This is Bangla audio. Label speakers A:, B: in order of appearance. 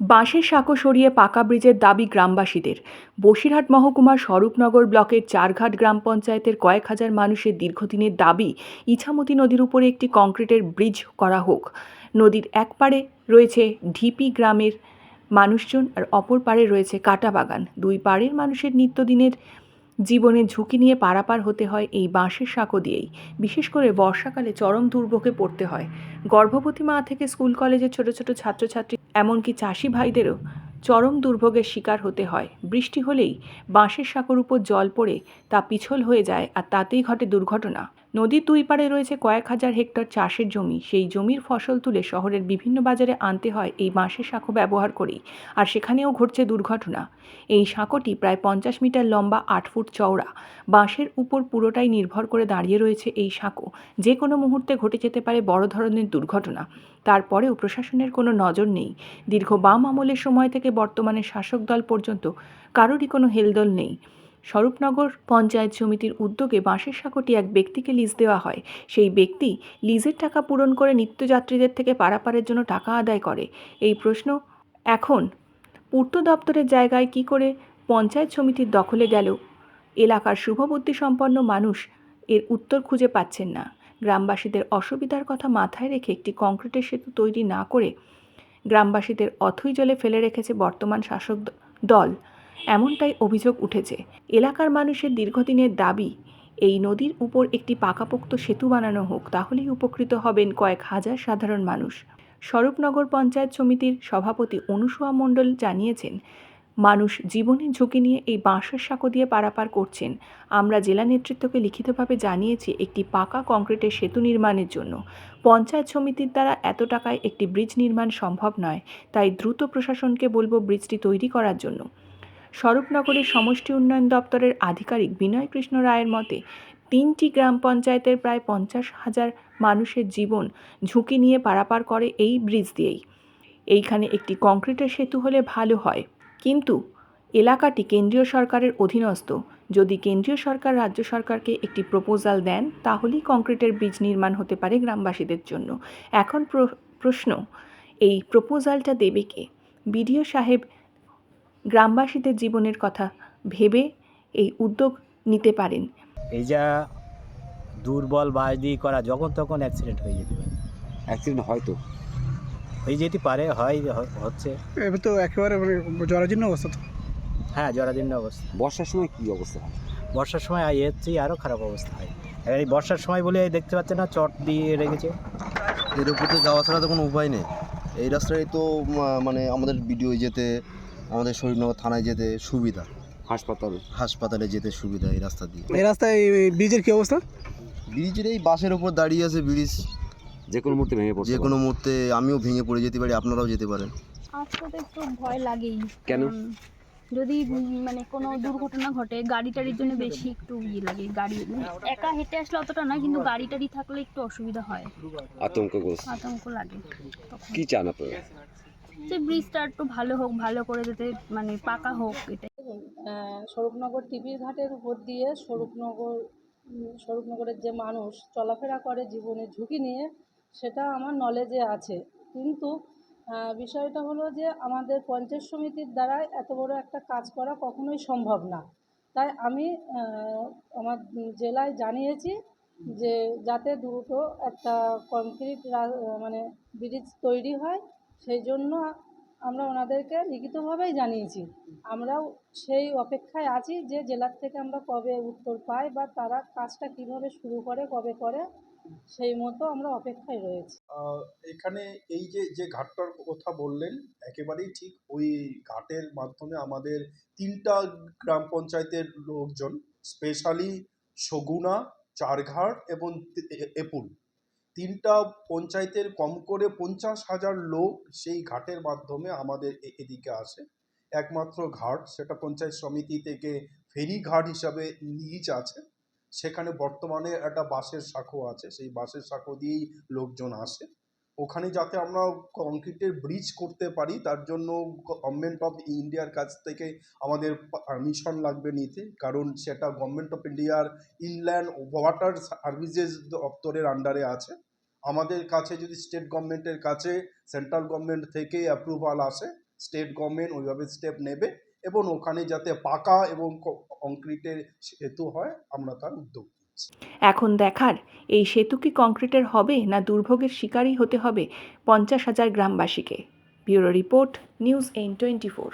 A: বাঁশের সাঁকো সরিয়ে পাকা ব্রিজের দাবি গ্রামবাসীদের। বসিরহাট মহকুমার স্বরূপনগর ব্লকের চারঘাট গ্রাম পঞ্চায়েতের কয়েক হাজার মানুষের দীর্ঘদিনের দাবি, ইছামতি নদীর উপরে একটি কংক্রিটের ব্রিজ করা হোক। নদীর এক পাড়ে রয়েছে ঢিপি গ্রামের মানুষজন আর অপর পাড়ে রয়েছে কাটা বাগান। দুই পাড়ের মানুষের নিত্যদিনের জীবনের ঝুঁকি নিয়ে পারাপার হতে হয় এই বাঁশের সাঁকো দিয়েই। বিশেষ করে বর্ষাকালে চরম দুর্ভোগে পড়তে হয়। গর্ভবতী মা থেকে স্কুল, কলেজের ছোট ছোট ছাত্রছাত্রী, এমনকি চাষি ভাইদেরও চরম দুর্ভোগের শিকার হতে হয়। বৃষ্টি হলেই বাঁশের সাঁকোর উপর জল পড়ে তা পিছল হয়ে যায় আর তাতেই ঘটে দুর্ঘটনা। নদীর দুই পাড়ে রয়েছে কয়েক হাজার হেক্টর চাষের জমি। সেই জমির ফসল তুলে শহরের বিভিন্ন বাজারে আনতে হয় এই বাঁশের সাঁকো ব্যবহার করেই। আর সেখানেও ঘটছে দুর্ঘটনা। এই সাঁকোটি প্রায় পঞ্চাশ মিটার লম্বা, আট ফুট চওড়া। বাঁশের উপর পুরোটাই নির্ভর করে দাঁড়িয়ে রয়েছে এই সাঁকো। যে কোনো মুহূর্তে ঘটে যেতে পারে বড় ধরনের দুর্ঘটনা। তারপরেও প্রশাসনের কোনো নজর নেই। দীর্ঘ বাম আমলের সময় থেকে বর্তমানে শাসক দল পর্যন্ত কারোরই কোনো হেলদোল নেই। স্বরূপনগর পঞ্চায়েত সমিতির উদ্যোগে বাঁশের সাঁকোটি এক ব্যক্তিকে লিজ দেওয়া হয়। সেই ব্যক্তি লিজের টাকা পূরণ করে নিত্যযাত্রীদের থেকে পারাপারের জন্য টাকা আদায় করে। এই প্রশ্ন, এখন পূর্ত দপ্তরের জায়গায় কি করে পঞ্চায়েত সমিতির দখলে গেল? এলাকার শুভবুদ্ধি সম্পন্ন মানুষ এর উত্তর খুঁজে পাচ্ছেন না। গ্রামবাসীদের অসুবিধার কথা মাথায় রেখে একটি কংক্রিটের সেতু তৈরি না করে গ্রামবাসীদের অথৈ জলে ফেলে রেখেছে বর্তমান শাসক দল। এমনটাই অভিযোগ উঠেছে। এলাকার মানুষের দীর্ঘদিনের দাবি, এই নদীর উপর একটি পাকাপোক্ত সেতু বানানো হোক, তাহলেই উপকৃত হবেন কয়েক হাজার সাধারণ মানুষ। স্বরূপনগর পঞ্চায়েত সমিতির সভাপতি অনুসুয়া মণ্ডল জানিয়েছেন, মানুষ জীবনের ঝুঁকি নিয়ে এই বাঁশের সাঁকো দিয়ে পারাপার করছেন। আমরা জেলা নেতৃত্বকে লিখিতভাবে জানিয়েছি, একটি পাকা কংক্রিটের সেতু নির্মাণের জন্য। পঞ্চায়েত সমিতির দ্বারা এত টাকায় একটি ব্রিজ নির্মাণ সম্ভব নয়, তাই দ্রুত প্রশাসনকে বলব ব্রিজটি তৈরি করার জন্য। স্বরূপনগরের সমষ্টি উন্নয়ন দপ্তরের আধিকারিক বিনয় কৃষ্ণ রায়ের মতে, তিনটি গ্রাম পঞ্চায়েতের প্রায় পঞ্চাশ হাজার মানুষের জীবন ঝুঁকি নিয়ে পারাপার করে এই ব্রিজ দিয়েই। এইখানে একটি কংক্রিটের সেতু হলে ভালো হয়। কিন্তু এলাকাটি কেন্দ্রীয় সরকারের অধীনস্থ। যদি কেন্দ্রীয় সরকার রাজ্য সরকারকে একটি প্রপোজাল দেন, তাহলেই কংক্রিটের ব্রিজ নির্মাণ হতে পারে গ্রামবাসীদের জন্য। এখন প্র- প্রশ্ন, এই প্রপোজালটা দেবে কে? বিডিও সাহেব গ্রামবাসীদের জীবনের কথা ভেবে এই উদ্যোগ নিতে পারেন।
B: এই যা দুর্বল বাস দিয়ে করা যখন তখন অ্যাক্সিডেন্ট হয়ে যেতে পারে।
C: অ্যাক্সিডেন্ট হয়তো।
B: হয়ে যেতে পারে হয় হচ্ছে।
D: এবার তো একেবারে মানে জরাজীর্ণ অবস্থা তো।
B: হ্যাঁ জরাজীর্ণ অবস্থা।
C: বর্ষার সময় কী অবস্থা হয়?
B: বর্ষার সময় আর এর চেয়ে আরও খারাপ অবস্থা হয়। এবার এই বর্ষার সময় বলে দেখতে পাচ্ছে না চট দিয়ে রেখেছে।
E: এর উপর তো যাওয়া ছাড়া তো কোনো উপায় নেই। এই রাস্তায় তো মানে আমাদের বিডিও যেতে আমাদের শরীরনগর থানায় যেতে সুবিধা।
C: হাসপাতাল?
E: হাসপাতালে যেতে সুবিধা এই রাস্তা দিয়ে।
D: এই রাস্তায় ব্রিজের কি অবস্থা?
E: ব্রিজের এই বাসের উপর দাঁড়িয়ে আছে ব্রিজ।
C: যে কোনো মুহূর্তে ভেঙে পড়ে
E: যে কোনো মুহূর্তে আমিও ভেঙে পড়ে যেতে পারি আপনারাও যেতে পারেন।
F: আসতে তো একটু ভয় লাগেই।
C: কেন?
F: যদি মানে কোনো দুর্ঘটনা ঘটে গাড়ি টাড়ির জন্য বেশি একটু ইয়ে লাগে গাড়ি। একা হেঁটে আসলে অতটা না কিন্তু গাড়ি টাড়ি থাকলে একটু অসুবিধা হয়।
C: আতঙ্ক
F: আতঙ্ক লাগে।
C: কি চান আপনারা?
F: যে ব্রিজটা একটু ভালো হোক, ভালো করে যাতে মানে পাকা হোক এটা।
G: স্বরূপনগর টিভির ঘাটের উপর দিয়ে স্বরূপনগর স্বরূপনগরের যে মানুষ চলাফেরা করে জীবনের ঝুঁকি নিয়ে, সেটা আমার নলেজে আছে। কিন্তু বিষয়টা হলো যে আমাদের পঞ্চায়েত সমিতির দ্বারা এত বড় একটা কাজ করা কখনোই সম্ভব না। তাই আমি আমার জেলায় জানিয়েছি যে যাতে দ্রুত একটা কংক্রিট মানে ব্রিজ তৈরি হয়। সেই জন্য আমরা ওনাদেরকে লিখিতভাবেই জানিয়েছি। আমরাও সেই অপেক্ষায় আছি যে জেলার থেকে আমরা কবে উত্তর পাই বা তারা কাজটা কীভাবে শুরু করে, কবে করে, সেই মতো আমরা অপেক্ষায় রয়েছি।
H: এখানে এই যে যে ঘাটটার কথা বললেন, একেবারেই ঠিক ওই ঘাটের মাধ্যমে আমাদের তিনটা গ্রাম পঞ্চায়েতের লোকজন, স্পেশালি সগুনা চারঘাট এবং এপুল তিনটা পঞ্চায়েতের কম করে পঞ্চাশ হাজার লোক সেই ঘাটের মাধ্যমে আমাদের এদিকে আসে। একমাত্র ঘাট, সেটা পঞ্চায়েত সমিতি থেকে ফেরি ঘাট হিসাবে লিজ আছে। সেখানে বর্তমানে একটা বাঁশের শাখো আছে। সেই বাসের শাখো দিয়েই লোকজন আসে। ওখানে যাতে আমরা কংক্রিটের ব্রিজ করতে পারি, তার জন্য গভর্নমেন্ট অফ ইন্ডিয়ার কাছ থেকে আমাদের পারমিশন লাগবে নিতে। কারণ সেটা গভর্নমেন্ট অফ ইন্ডিয়ার ইনল্যান্ড ওয়াটার সার্ভিসেস দপ্তরের আন্ডারে আছে। আমাদের কাছে যদি স্টেট গভর্নমেন্টের কাছে সেন্ট্রাল গভর্নমেন্ট থেকে অ্যাপ্রুভাল আসে স্টেট গভর্নমেন্ট ওইভাবে স্টেপ নেবে এবং ওখানে যাতে পাকা এবং কংক্রিটের সেতু হয়, আমরা তার উদ্যোগ
A: এখন দেখার, এই সেতু কি কংক্রিটের হবে না দুর্ভোগের শিকারই হতে হবে পঞ্চাশ হাজার গ্রামবাসীকে? ব্যুরো রিপোর্ট, নিউজ এইন টোয়েন্টি ফোর।